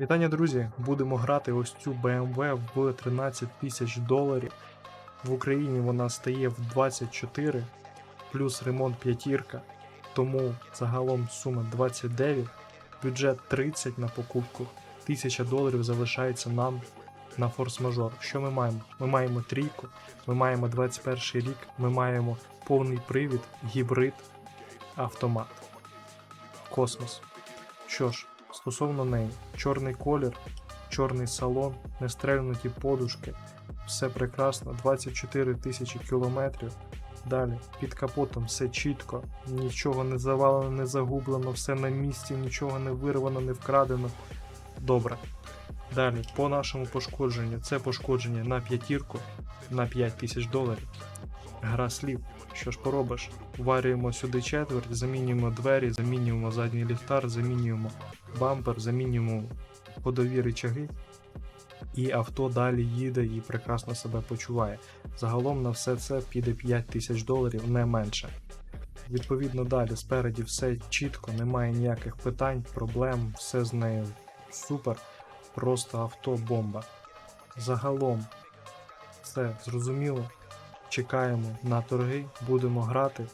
Вітання, друзі! Будемо грати ось цю BMW в 13 тисяч доларів. В Україні вона стає в 24, плюс ремонт п'ятірка, тому загалом сума 29, бюджет 30 на покупку, 1000 доларів залишається нам на форс-мажор. Що ми маємо? Ми маємо трійку, ми маємо 21 рік, ми маємо повний привід, гібрид, автомат. Космос. Що ж, стосовно неї, чорний колір, чорний салон, нестрельнуті подушки, все прекрасно, 24 тисячі кілометрів. Далі, під капотом все чітко, нічого не завалено, не загублено, все на місці, нічого не вирвано, не вкрадено. Добре. Далі, по нашому пошкодженню, це пошкодження на п'ятірку на 5 тисяч доларів. Гра слів. Що ж поробиш? Варюємо сюди четверть, замінюємо двері, замінюємо задній ліхтар, замінюємо бампер, замінюємо ходові рычаги, і авто далі їде і прекрасно себе почуває. Загалом на все це піде 5 тисяч доларів, не менше. Відповідно, далі спереді все чітко, немає ніяких питань, проблем, все з нею супер, просто авто бомба. Загалом все зрозуміло. Чекаємо на торги, будемо грати.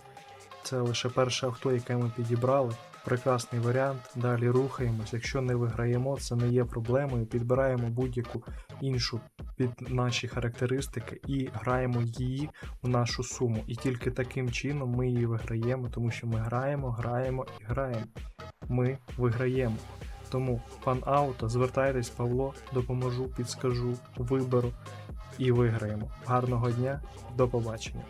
Це лише перше авто, яке ми підібрали. Прекрасний варіант. Далі рухаємось. Якщо не виграємо, це не є проблемою. Підбираємо будь-яку іншу під наші характеристики і граємо її у нашу суму. І тільки таким чином ми її виграємо, тому що ми граємо, граємо і граємо. Ми виграємо. Тому пан Ауто, звертайтесь, Павло, допоможу, підскажу, виберу і виграємо. Гарного дня, до побачення.